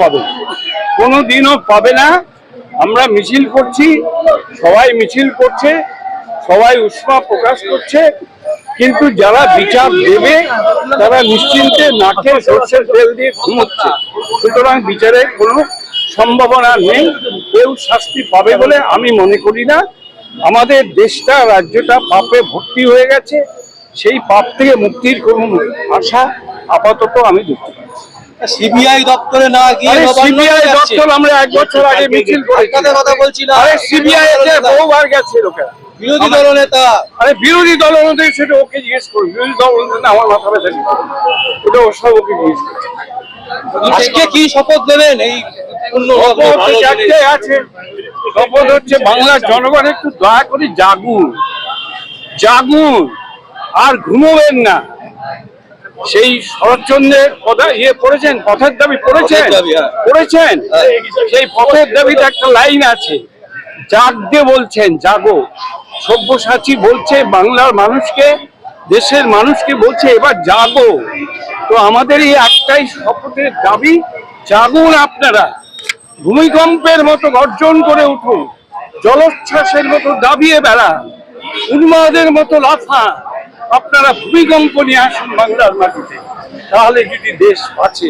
পাবে। কোনো দিনও পাবে না। আমরা মিছিল করছি, সবাই মিছিল করছে, সবাই উষ্মা প্রকাশ করছে। কিন্তু যারা বিচার দেবে, তারা নিশ্চিন্তে নাকে সর্ষের তেল দিয়ে ঘুমোচ্ছে। সুতরাং বিচারের কোনো সম্ভাবনা নেই। কেউ শাস্তি পাবে বলে আমি মনে করি না। আমাদের দেশটা, রাজ্যটা পাপে ভর্তি হয়ে গেছে। সেই পাপ থেকে মুক্তির কোনো আশা আপাতত আমি দেখতে পাচ্ছি সিবিআই দপ্তরে না গিয়ে সিবিআই। দপ্তর আমরা এক বছর আগে মিছিল করেছি। কথা বলছি না। আরে সিবিআই এতে বহুবার গেছে লোকেরা বিরোধী দল নেতা। আরে বিরোধী সেটা ওকে জিজ্ঞেস করুন। বিরোধী দল অনুযায়ী আমার মাথা ব্যথা নেই। ওটা ওসব ওকে জিজ্ঞেস আজকে কি শপথ নেবেন এই? একটাই আছে। শপথ হচ্ছে বাংলার জনগণ একটু দয়া করে জাগুন। জাগুন। আর ঘুমোবেন না। সেই শরৎচন্দ্রের কথা ইয়ে পড়েছেন পথের দাবি পড়েছেন? হ্যাঁ। পড়েছেন? হ্যাঁ। সেই পথের দাবিতে একটা লাইন আছে জাগতে বলছেন জাগো। সব্যসাচী বলছে বাংলার মানুষকে দেশের মানুষকে বলছে এবার জাগো। তো আমাদের এই একটাই শপথের দাবি জাগুন আপনারা। ভূমিকম্পের মতো গর্জন করে উঠুন জলোচ্ছ্বাসের মতো দাবিয়ে বেড়া উন্মাদের মতো লাফা আপনারা ভূমিকম্প নিয়ে আসুন বাংলার মাটিতে। তাহলে যদি দেশ বাঁচে।